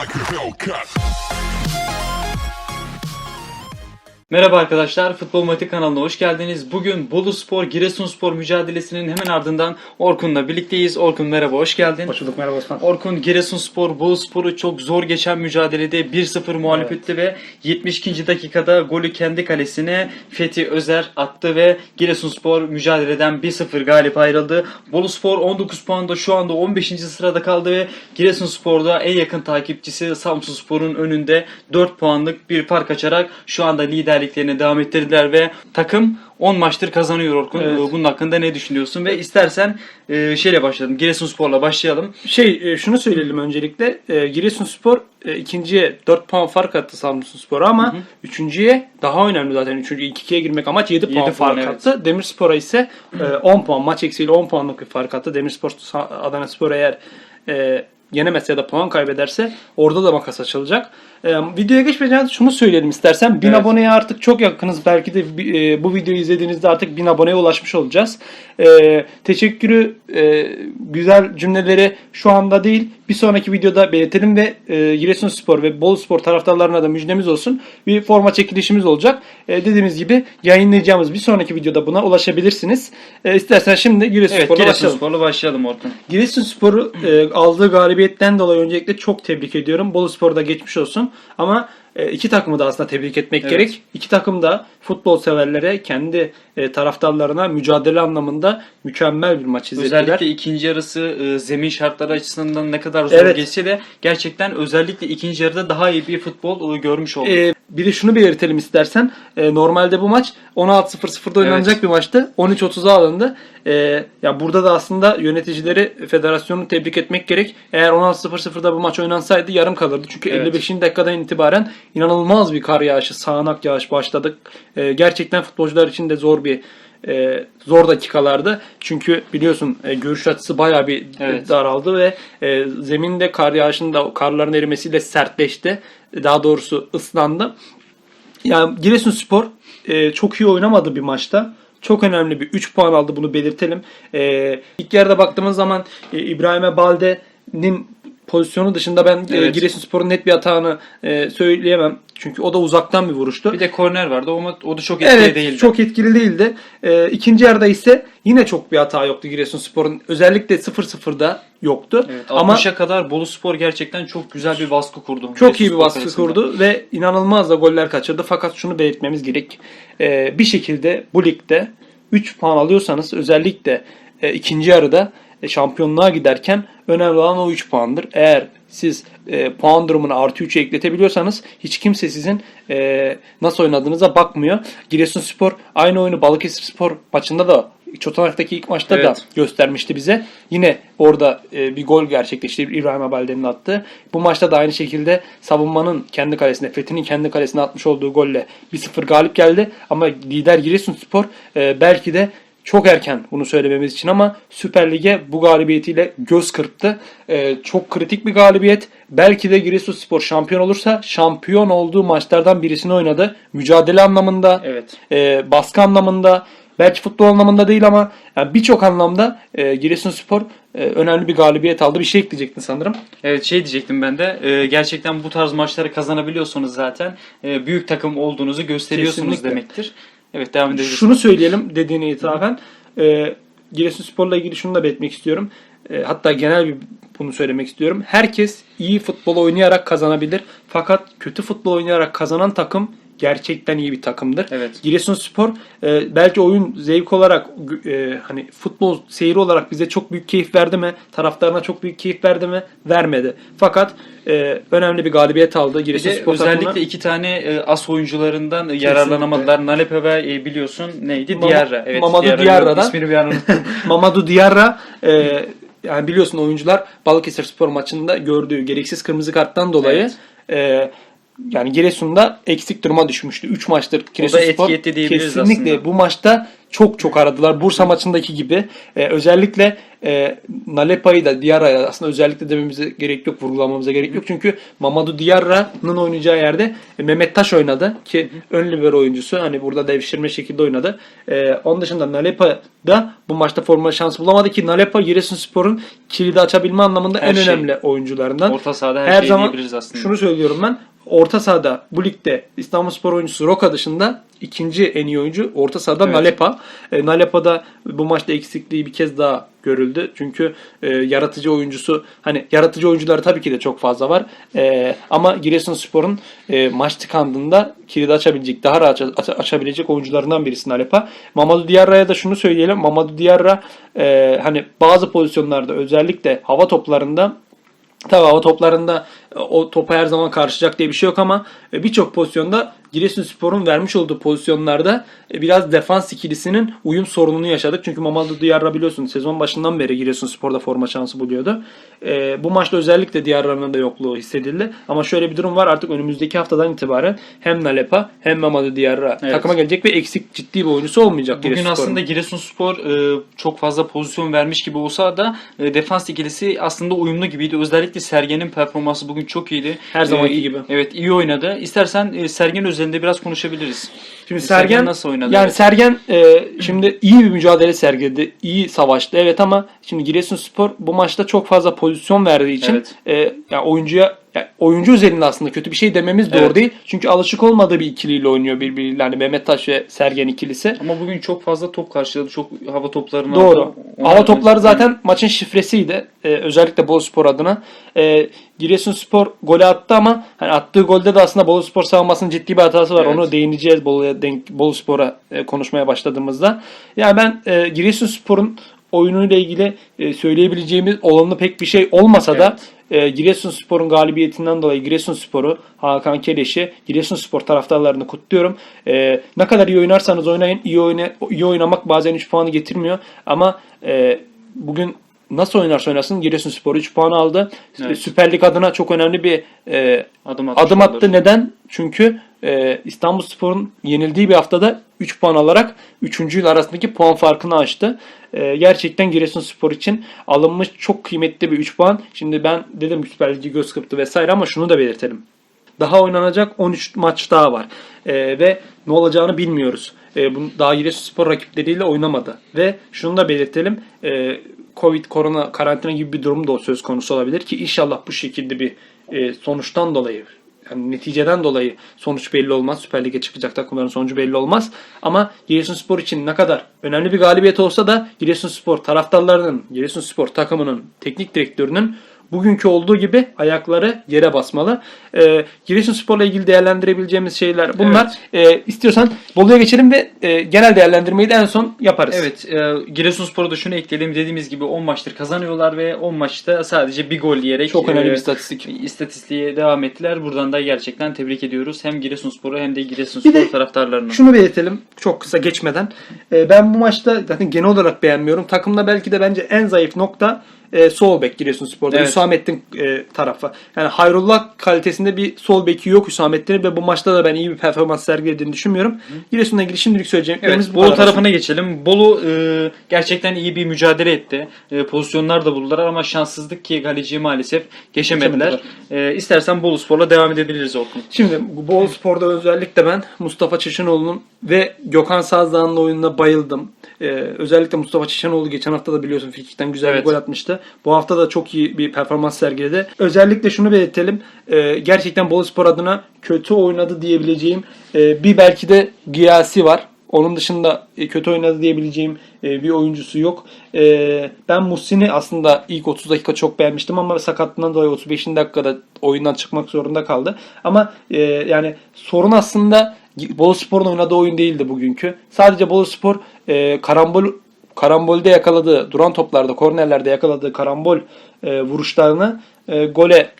like a Hellcat. Merhaba arkadaşlar, Futbol Matik kanalına hoş geldiniz. Bugün Bolu Spor, Giresunspor mücadelesinin hemen ardından Orkun'la birlikteyiz. Orkun merhaba, hoş geldin. Hoş bulduk merhaba Osman. Orkun Giresunspor, Bolu Spor'u çok zor geçen mücadelede 1-0 mağlup etti ve 72. dakikada golü kendi kalesine Fethi Özer attı ve Giresunspor mücadeleden 1-0 galip ayrıldı. Bolu Spor 19 puanda şu anda 15. sırada kaldı ve Giresunspor'da en yakın takipçisi Samsunspor'un önünde 4 puanlık bir fark açarak şu anda liderliklerini devam ettirdiler ve takım 10 maçtır kazanıyor Orkun. Evet. Bunun hakkında ne düşünüyorsun? Ve istersen e, şeyle başlayalım. Giresunspor'la başlayalım. Şey e, şunu söyleyelim öncelikle. E, Giresunspor e, ikinciye 4 puan fark attı Samsunspor'a ama üçüncüye daha önemli zaten. Üçüncü ilk ikiye girmek amaç 7 puan Yedi puan, fark evet. attı. Demirspor'a ise e, 10 puan maç eksiğiyle 10 puanlık bir fark attı. Demirspor Adana Spor eğer e, yenemezse ya da puan kaybederse orada da makas açılacak. E, videoya geçmeden şunu söyleyelim istersen. 1000 Evet. aboneye artık çok yakınız. Belki de e, bu videoyu izlediğinizde artık 1000 aboneye ulaşmış olacağız. E, teşekkürü, e, güzel cümleleri şu anda değil bir sonraki videoda belirtelim ve e, Giresunspor ve Boluspor taraftarlarına da müjdemiz olsun. Bir forma çekilişimiz olacak. E, dediğimiz gibi yayınlayacağımız bir sonraki videoda buna ulaşabilirsiniz. E, istersen şimdi Evet, Giresunspor'la başlayalım. Giresunspor'la başlayalım Orkun. Giresunspor'u e, aldığı galibiyetten dolayı öncelikle çok tebrik ediyorum. Boluspor'da geçmiş olsun. Ama e, iki takımı da aslında tebrik etmek Evet. gerek. İki takım da futbol severlere, kendi e, taraftarlarına mücadele anlamında mükemmel bir maç izlettiler. Özellikle ikinci yarısı e, zemin şartları açısından ne kadar zor Evet. geçse de gerçekten özellikle ikinci yarıda daha iyi bir futbol e, görmüş olduk. E, bir de şunu belirtelim istersen. E, normalde bu maç 16.00'da oynanacak Evet. bir maçtı. 13.30'a alındı. E, ya burada da aslında yöneticileri federasyonu tebrik etmek gerek. Eğer 16.00'da bu maç oynansaydı yarım kalırdı. Çünkü Evet. 55. dakikadan itibaren inanılmaz bir kar yağışı, sağanak yağış başladık. E, gerçekten futbolcular için de zor bir e, zor dakikalardı. Çünkü biliyorsun e, görüş açısı bayağı bir Evet. daraldı ve e, zeminde kar yağışında karların erimesiyle sertleşti. Daha doğrusu ıslandı. Yani Giresunspor e, çok iyi oynamadı bir maçta. Çok önemli bir 3 puan aldı bunu belirtelim. E, ilk yarıda baktığımız zaman e, İbrahim'e Balde'nin pozisyonu dışında ben e, Evet. Giresunspor'un net bir hatağını e, söyleyemem. Çünkü o da uzaktan bir vuruştu. bir de korner vardı ama o da çok etkili Evet değildi. çok etkili değildi. E, ikinci yarıda ise yine çok bir hata yoktu Giresunspor'un. Özellikle 0-0'da yoktu. Evet, Ama 60'a kadar Bolu Spor gerçekten çok güzel bir baskı kurdu. Çok iyi bir baskı kalesinde. kurdu ve inanılmaz da goller kaçırdı. Fakat şunu belirtmemiz gerek. Ee, bir şekilde bu ligde 3 puan alıyorsanız özellikle e, ikinci yarıda e, şampiyonluğa giderken önemli olan o 3 puandır. Eğer siz e, puan durumunu artı 3'e ekletebiliyorsanız hiç kimse sizin e, nasıl oynadığınıza bakmıyor. Giresunspor aynı oyunu Balıkesirspor maçında da Çotanak'taki ilk maçta da Evet. göstermişti bize. Yine orada e, bir gol gerçekleşti İbrahim Abalde'nin attığı. Bu maçta da aynı şekilde savunmanın kendi kalesine, Fethi'nin kendi kalesine atmış olduğu golle 1-0 galip geldi. Ama lider Giresunspor e, belki de çok erken bunu söylememiz için ama Süper Lig'e bu galibiyetiyle göz kırptı. E, çok kritik bir galibiyet. Belki de Giresunspor şampiyon olursa şampiyon olduğu maçlardan birisini oynadı. Mücadele anlamında, Evet. e, baskı anlamında, belki futbol anlamında değil ama yani birçok anlamda e, Giresunspor e, önemli bir galibiyet aldı. Bir şey ekleyecektin sanırım. Evet şey diyecektim ben de e, gerçekten bu tarz maçları kazanabiliyorsanız zaten e, büyük takım olduğunuzu gösteriyorsunuz Kesinlikle. demektir. Evet devam edebiliriz. Şunu söyleyelim dediğine ithafen. E, Giresunspor'la ilgili şunu da belirtmek istiyorum. E, hatta genel bir bunu söylemek istiyorum. Herkes iyi futbol oynayarak kazanabilir. Fakat kötü futbol oynayarak kazanan takım gerçekten iyi bir takımdır. Evet. Giresunspor e, belki oyun zevk olarak e, hani futbol seyri olarak bize çok büyük keyif verdi mi? Taraftarına çok büyük keyif verdi mi? Vermedi. Fakat e, önemli bir galibiyet aldı Giresunspor özellikle takımı. iki tane e, as oyuncularından e, yararlanamadılar. Nalepe ve e, biliyorsun neydi? Mama- Diarra. Evet, Mamadou Diarra. Diarra'dan. İsmini bir an unuttum. Mamadou Diarra e, yani biliyorsun oyuncular Balıkesir Spor maçında gördüğü gereksiz kırmızı karttan dolayı e, yani Giresun'da eksik duruma düşmüştü. 3 maçtır Giresunspor kesinlikle aslında. bu maçta çok çok aradılar. Bursa maçındaki gibi. Ee, özellikle e, Nalepa'yı da Diarra'yı aslında özellikle dememize gerek yok, vurgulamamıza gerek yok. Çünkü Mamadou Diarra'nın oynayacağı yerde e, Mehmet Taş oynadı ki ön libero oyuncusu. Hani burada devşirme şekilde oynadı. Ee, onun dışında Nalepa da bu maçta forma şansı bulamadı ki Nalepa Giresunspor'un kilidi açabilme anlamında Her en şey. önemli oyuncularından. Orta sahada her, Her zaman aslında. şunu söylüyorum ben. Orta sahada bu ligde İstanbulspor oyuncusu Roka dışında ikinci en iyi oyuncu orta sahada Evet. Nalepa. E, Nalepa bu maçta eksikliği bir kez daha görüldü. Çünkü e, yaratıcı oyuncusu hani yaratıcı oyuncuları tabii ki de çok fazla var. E, ama Giresunspor'un e, maç tıkandığında kilidi açabilecek, daha rahat aç- açabilecek oyuncularından birisi Nalepa. Mamadou Diarra'ya da şunu söyleyelim. Mamadou Diarra e, hani bazı pozisyonlarda özellikle hava toplarında Tabii hava toplarında e, o topa her zaman karşılayacak diye bir şey yok ama e, birçok pozisyonda Giresunspor'un vermiş olduğu pozisyonlarda e, biraz defans ikilisinin uyum sorununu yaşadık. Çünkü Mamadou Diarra biliyorsun sezon başından beri Giresunspor'da forma şansı buluyordu. E, bu maçta özellikle Diarra'nın da yokluğu hissedildi. Ama şöyle bir durum var artık önümüzdeki haftadan itibaren hem Nalepa hem Mamadou Diarra Evet. takıma gelecek ve eksik ciddi bir oyuncusu olmayacak Bugün Giresunspor'un. aslında Giresunspor e, çok fazla pozisyon vermiş gibi olsa da e, defans ikilisi aslında uyumlu gibiydi. Özellikle Sergen'in performansı bugün çok iyiydi. Her zamanki E, gibi. Evet iyi oynadı. İstersen e, Sergen özelinde biraz konuşabiliriz. Şimdi Sergen Sergen, nasıl oynadı? Yani Evet. Sergen e, şimdi iyi bir mücadele sergiledi. iyi savaştı. Evet ama şimdi Giresunspor bu maçta çok fazla pozisyon verdiği için Evet. e, ya oyuncuya ya oyuncu üzerinde aslında kötü bir şey dememiz doğru Evet. değil. Çünkü alışık olmadığı bir ikiliyle oynuyor birbiriyle. Hani Mehmet Taş ve Sergen ikilisi. Ama bugün çok fazla top karşıladı. Çok hava toplarını Doğru. aldı. Ona- Hava topları zaten maçın şifresiydi. Ee, özellikle Boluspor adına. Ee, Giresunspor golü attı ama hani attığı golde de aslında Boluspor savunmasının ciddi bir hatası var. Evet. Onu değineceğiz Bolu'ya denk Boluspor'a e, konuşmaya başladığımızda. Yani ben e, Giresunspor'un oyunuyla ilgili e, söyleyebileceğimiz olumlu pek bir şey olmasa da e, Giresunspor'un galibiyetinden dolayı Giresunspor'u, Hakan Keleş'i, Giresunspor taraftarlarını kutluyorum. E, ne kadar iyi oynarsanız oynayın, iyi, oyna, iyi oynamak bazen 3 puanı getirmiyor. Ama e, bugün nasıl oynarsa oynasın Giresunspor 3 puan aldı. Evet. Süper Lig adına çok önemli bir e, adım, adım attı. Neden? Çünkü e, İstanbulspor'un yenildiği bir haftada 3 puan alarak 3. yıl arasındaki puan farkını açtı. E, gerçekten Giresunspor için alınmış çok kıymetli bir 3 puan. Şimdi ben dedim Süper Lig'i göz kırptı vesaire ama şunu da belirtelim. Daha oynanacak 13 maç daha var. E, ve ne olacağını bilmiyoruz. E, bu, daha Giresunspor rakipleriyle oynamadı. Ve şunu da belirtelim. E, Covid, korona, karantina gibi bir durum da söz konusu olabilir ki inşallah bu şekilde bir e, sonuçtan dolayı yani neticeden dolayı sonuç belli olmaz. Süper Lig'e çıkacak takımların sonucu belli olmaz. Ama Giresunspor için ne kadar önemli bir galibiyet olsa da Giresunspor taraftarlarının, Giresunspor takımının, teknik direktörünün bugünkü olduğu gibi ayakları yere basmalı. Ee, Giresunspor'la ilgili değerlendirebileceğimiz şeyler bunlar. Ee, istiyorsan Bolu'ya geçelim ve e, genel değerlendirmeyi de en son yaparız. Evet, e, Giresunspor'a da şunu ekleyelim. Dediğimiz gibi 10 maçtır kazanıyorlar ve 10 maçta sadece bir gol yiyerek Çok önemli e, bir istatistik. istatistiğe devam ettiler. Buradan da gerçekten tebrik ediyoruz. Hem Giresunspor'u hem de Giresunspor Bir de taraftarlarını. Şunu belirtelim çok kısa geçmeden. Ee, ben bu maçta zaten genel olarak beğenmiyorum. Takımda belki de bence en zayıf nokta e, sol bek Giresunspor'da. Evet. Hüsamettin e, tarafı. Yani Hayrullah kalitesinde bir sol beki yok Hüsamettin'in ve bu maçta da ben iyi bir performans sergilediğini düşünmüyorum. Giresun'la ilgili şimdilik söyleyeceklerimiz Evet, bu Bolu tarafına geçelim. Bolu e, gerçekten iyi bir mücadele etti. E, pozisyonlar da buldular ama şanssızlık ki Galici'yi maalesef geçemediler. E, istersen Bolu Spor'la devam edebiliriz Orkun. Şimdi Bol Spor'da özellikle ben Mustafa Çeşenoğlu'nun ve Gökhan Sazdağ'ın oyununa bayıldım. Ee, özellikle Mustafa Çeşenoğlu geçen hafta da biliyorsun Frikik'ten güzel Evet. bir gol atmıştı. Bu hafta da çok iyi bir performans sergiledi. Özellikle şunu belirtelim. Ee, gerçekten Bol Spor adına kötü oynadı diyebileceğim e, bir belki de Giyasi var. Onun dışında e, kötü oynadı diyebileceğim e, bir oyuncusu yok. E, ben Muhsin'i aslında ilk 30 dakika çok beğenmiştim ama sakatlığından dolayı 35. dakikada oyundan çıkmak zorunda kaldı. Ama e, yani sorun aslında Boluspor'un oynadığı oyun değildi bugünkü. Sadece Boluspor e, karambol karambolde yakaladığı, duran toplarda, kornerlerde yakaladığı karambol e, vuruşlarını e, gole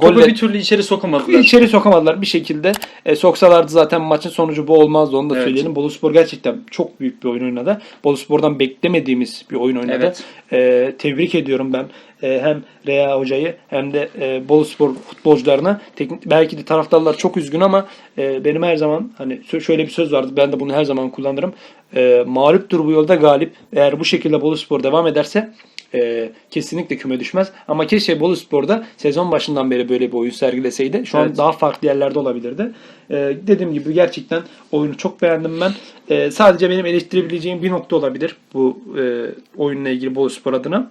Topu Golle- bir türlü içeri sokamadılar. İçeri sokamadılar bir şekilde. E, soksalardı zaten maçın sonucu bu olmazdı onu da Evet. söyleyelim. Boluspor gerçekten çok büyük bir oyun oynadı. Boluspor'dan beklemediğimiz bir oyun oynadı. Evet. E, tebrik ediyorum ben e, hem Rea hocayı hem de e, Boluspor futbolcularına. Teknik, belki de taraftarlar çok üzgün ama e, benim her zaman hani şöyle bir söz vardı ben de bunu her zaman kullanırım. E, mağluptur bu yolda galip. Eğer bu şekilde Boluspor devam ederse e, kesinlikle küme düşmez. Ama keşke Boluspor'da sezon başından beri böyle bir oyun sergileseydi. Şu an Evet. daha farklı yerlerde olabilirdi. E, dediğim gibi gerçekten oyunu çok beğendim ben. E, sadece benim eleştirebileceğim bir nokta olabilir bu e, oyunla ilgili Boluspor adına.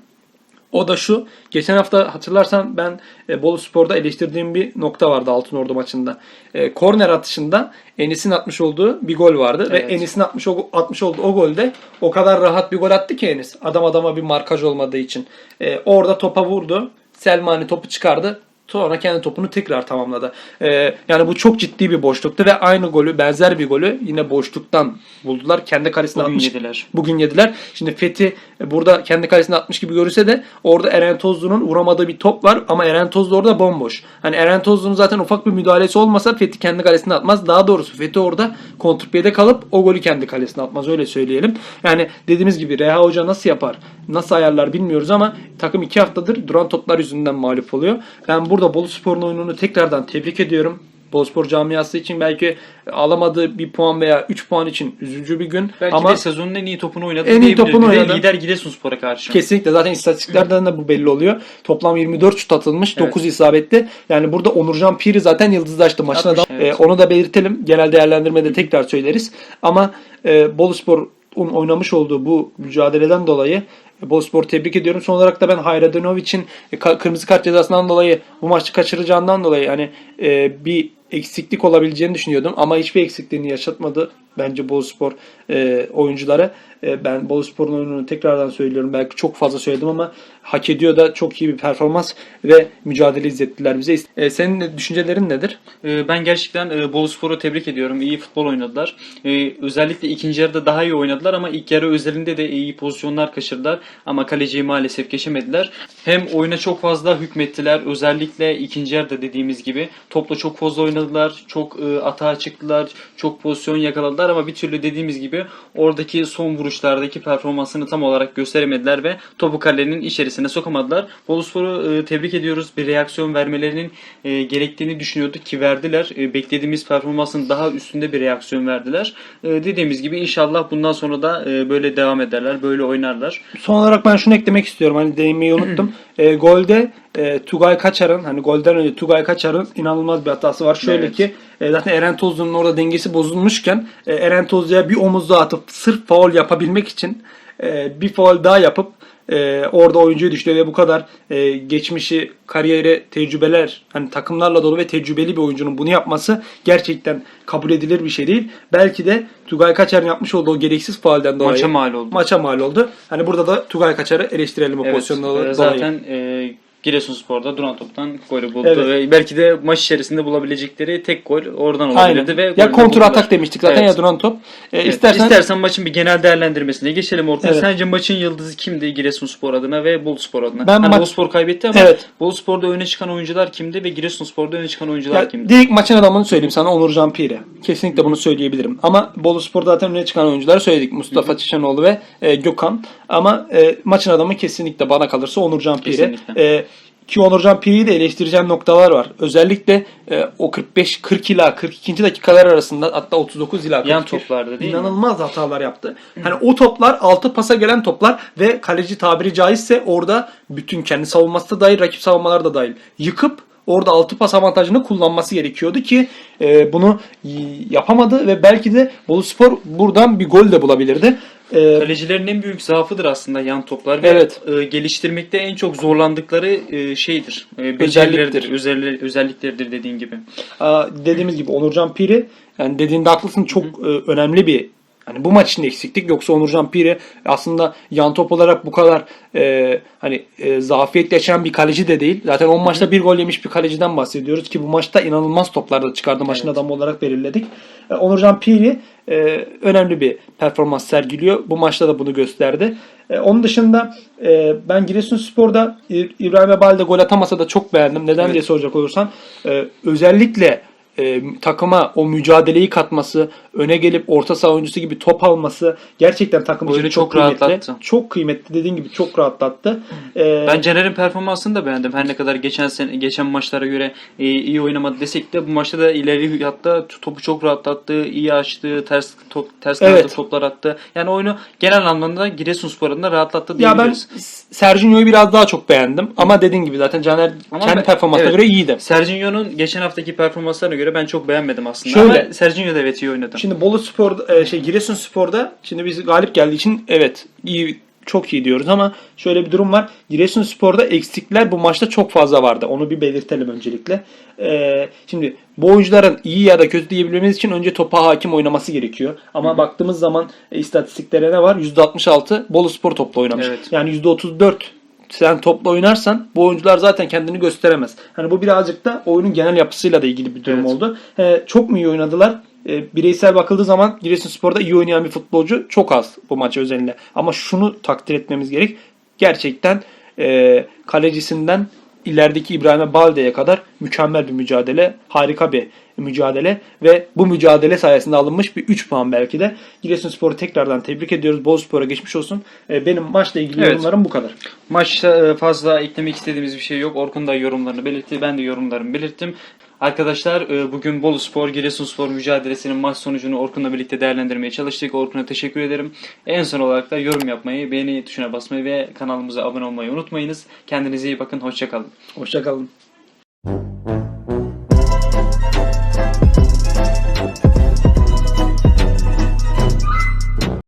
O da şu. Geçen hafta hatırlarsan ben e, Bolu Spor'da eleştirdiğim bir nokta vardı Altınordu maçında. E, korner atışında Enis'in atmış olduğu bir gol vardı. Evet. Ve Enis'in atmış, atmış olduğu o golde o kadar rahat bir gol attı ki Enis. Adam adama bir markaj olmadığı için. E, orada topa vurdu. Selmani topu çıkardı. Sonra kendi topunu tekrar tamamladı. E, yani bu çok ciddi bir boşluktu ve aynı golü benzer bir golü yine boşluktan buldular. Kendi kalesine Bugün atmış yediler. bugün yediler. Şimdi Fethi burada kendi kalesine atmış gibi görünse de orada Eren Tozlu'nun vuramadığı bir top var ama Eren Tozlu orada bomboş. Hani Eren Tozlu'nun zaten ufak bir müdahalesi olmasa Fethi kendi kalesine atmaz. Daha doğrusu Fethi orada kontrpiyede kalıp o golü kendi kalesine atmaz öyle söyleyelim. Yani dediğimiz gibi Reha Hoca nasıl yapar, nasıl ayarlar bilmiyoruz ama takım iki haftadır duran toplar yüzünden mağlup oluyor. Ben burada Bolu Spor'un oyununu tekrardan tebrik ediyorum. Boluspor camiası için belki alamadığı bir puan veya 3 puan için üzücü bir gün. Belki ama de sezonun en iyi topunu oynadı. En iyi topunu oynadı. Lider Giresunspor'a karşı. Kesinlikle zaten istatistiklerden de bu belli oluyor. Toplam 24 şut atılmış, Evet. 9 isabetli. Yani burada Onurcan Piri zaten yıldızlaştı maçın Yapmış, adam. evet. Ee, onu da belirtelim. Genel değerlendirmede tekrar söyleriz. Ama e, Boluspor'un oynamış olduğu bu mücadeleden dolayı Boluspor'u tebrik ediyorum. Son olarak da ben Hayradonovic'in e, kırmızı kart cezasından dolayı bu maçı kaçıracağından dolayı hani e, bir eksiklik olabileceğini düşünüyordum ama hiçbir eksikliğini yaşatmadı bence Boluspor e, oyuncuları. E, ben Boluspor'un oyununu tekrardan söylüyorum. Belki çok fazla söyledim ama hak ediyor da çok iyi bir performans ve mücadele izlettiler bize. E, senin düşüncelerin nedir? Ee, Ben gerçekten e, Boluspor'u tebrik ediyorum. İyi futbol oynadılar. Ee, Özellikle ikinci yarıda daha iyi oynadılar ama ilk yarı özelinde de iyi pozisyonlar kaçırdılar. Ama kaleciyi maalesef geçemediler. Hem oyuna çok fazla hükmettiler. Özellikle ikinci yarıda dediğimiz gibi topla çok fazla oynadılar. Çok e, atağa çıktılar. Çok pozisyon yakaladılar ama bir türlü dediğimiz gibi oradaki son vuruşlardaki performansını tam olarak gösteremediler ve topu kalenin içerisine sokamadılar. Boluspor'u e, tebrik ediyoruz. Bir reaksiyon vermelerinin e, gerektiğini düşünüyorduk ki verdiler. E, beklediğimiz performansın daha üstünde bir reaksiyon verdiler. Dediğimiz gibi inşallah bundan sonra da böyle devam ederler, böyle oynarlar. Son olarak ben şunu eklemek istiyorum. Hani değinmeyi unuttum. e, golde e, Tugay Kaçar'ın hani golden önce Tugay Kaçar'ın inanılmaz bir hatası var. Şöyle Evet. ki e, zaten Eren Tozlu'nun orada dengesi bozulmuşken e, Eren Tozlu'ya bir omuz daha atıp sırf faul yapabilmek için e, bir faul daha yapıp e, orada oyuncuyu düşürüyor ve bu kadar e, geçmişi, kariyeri, tecrübeler hani takımlarla dolu ve tecrübeli bir oyuncunun bunu yapması gerçekten kabul edilir bir şey değil. Belki de Tugay Kaçar'ın yapmış olduğu o gereksiz faulden dolayı Maça mal oldu. maça mal oldu. Hani burada da Tugay Kaçar'ı eleştirelim o Evet, pozisyonda e, dolayı. zaten e, Giresunspor'da duran toptan golü buldu Evet. ve belki de maç içerisinde bulabilecekleri tek gol oradan Aynen. olabilirdi ve ya kontra buldular. atak demiştik zaten Evet. ya duran top. E, Evet, istersen İstersen maçın bir genel değerlendirmesine geçelim ortaya. Evet. Sence maçın yıldızı kimdi Giresunspor adına ve Boluspor adına? Ben hani maç- Boluspor kaybetti ama Evet. Boluspor'da öne çıkan oyuncular kimdi ve Giresunspor'da öne çıkan oyuncular ya, kimdi? direkt maçın adamını söyleyeyim sana Onurcan Pire. Kesinlikle bunu söyleyebilirim. Ama Bolu Spor zaten öne çıkan oyuncuları söyledik. Mustafa Çişanoğlu ve e, Gökhan. Ama e, maçın adamı kesinlikle bana kalırsa Onurcan Pire. Kesinlikle. E, ki Onurcan Pire'yi de eleştireceğim noktalar var. Özellikle e, o 45-40 ila 42. dakikalar arasında hatta 39 ila 42. Yan toplarda değil mi? İnanılmaz hatalar yaptı. Hani o toplar altı pasa gelen toplar ve kaleci tabiri caizse orada bütün kendi savunması da dahil, rakip savunmalar da dahil yıkıp orada altı pas avantajını kullanması gerekiyordu ki e, bunu yapamadı ve belki de Boluspor buradan bir gol de bulabilirdi. E, Kalecilerin en büyük zaafıdır aslında yan toplar ve Evet. e, geliştirmekte en çok zorlandıkları e, şeydir. E, Özelliktir. becerileridir, özellikler, özellikleridir dediğin gibi. Dediğimiz gibi Onurcan Piri yani dediğinde haklısın çok e, önemli bir Hani bu maç için eksiklik yoksa Onurcan Piri aslında yan top olarak bu kadar e, hani e, zafiyet yaşayan bir kaleci de değil. Zaten 10 maçta bir gol yemiş bir kaleciden bahsediyoruz ki bu maçta inanılmaz toplar da çıkardı. Maçın Evet. adamı olarak belirledik. E, Onurcan Piri e, önemli bir performans sergiliyor. Bu maçta da bunu gösterdi. E, onun dışında e, ben Giresunspor'da İbrahim Ebal'de gol atamasa da çok beğendim. Neden Evet. diye soracak olursan e, özellikle e, takıma o mücadeleyi katması, öne gelip orta saha oyuncusu gibi top alması gerçekten takım için çok, çok kıymetli. rahatlattı. Çok kıymetli dediğin gibi çok rahatlattı. E, Ben Caner'in performansını da beğendim. Her ne kadar geçen sene geçen maçlara göre e, iyi oynamadı desek de bu maçta da ileri hatta topu çok rahatlattı, iyi açtı, ters top, ters Evet. toplar attı. Yani oyunu genel anlamda Giresunspor'un da rahatlattı ya ben diyebiliriz. Sergio'yu biraz daha çok beğendim ama dediğin gibi zaten Caner Ama kendi ben- performansına evet. göre iyiydi. Sergio'nun geçen haftaki performanslarına göre ben çok beğenmedim aslında. Şöyle- Ama Sergio da evet iyi oynadı. Şimdi Bolu Spor e, şey Giresun Spor'da şimdi biz galip geldiği için evet iyi çok iyi diyoruz ama şöyle bir durum var. Giresun Spor'da eksikler bu maçta çok fazla vardı. Onu bir belirtelim öncelikle. E, şimdi bu oyuncuların iyi ya da kötü diyebilmemiz için önce topa hakim oynaması gerekiyor. Ama baktığımız zaman e, istatistiklere ne var? %66 Bolu Spor topla oynamış. Evet. Yani %34 sen topla oynarsan bu oyuncular zaten kendini gösteremez. Hani bu birazcık da oyunun genel yapısıyla da ilgili bir durum Evet. oldu. Ee, çok mu iyi oynadılar? Ee, bireysel bakıldığı zaman Giresunspor'da iyi oynayan bir futbolcu çok az bu maç özelinde. Ama şunu takdir etmemiz gerek. Gerçekten e, kalecisinden ilerideki İbrahim Balde'ye kadar mükemmel bir mücadele, harika bir mücadele ve bu mücadele sayesinde alınmış bir 3 puan belki de. Giresunspor'u tekrardan tebrik ediyoruz. Bozspor'a geçmiş olsun. Ee, benim maçla ilgili Evet. yorumlarım bu kadar. Maçta e, fazla eklemek istediğimiz bir şey yok. Orkun da yorumlarını belirtti. Ben de yorumlarımı belirttim. Arkadaşlar e, bugün Bolu Spor, Giresunspor mücadelesinin maç sonucunu Orkun'la birlikte değerlendirmeye çalıştık. Orkun'a teşekkür ederim. En son olarak da yorum yapmayı, beğeni tuşuna basmayı ve kanalımıza abone olmayı unutmayınız. Kendinize iyi bakın. Hoşçakalın. Hoşçakalın.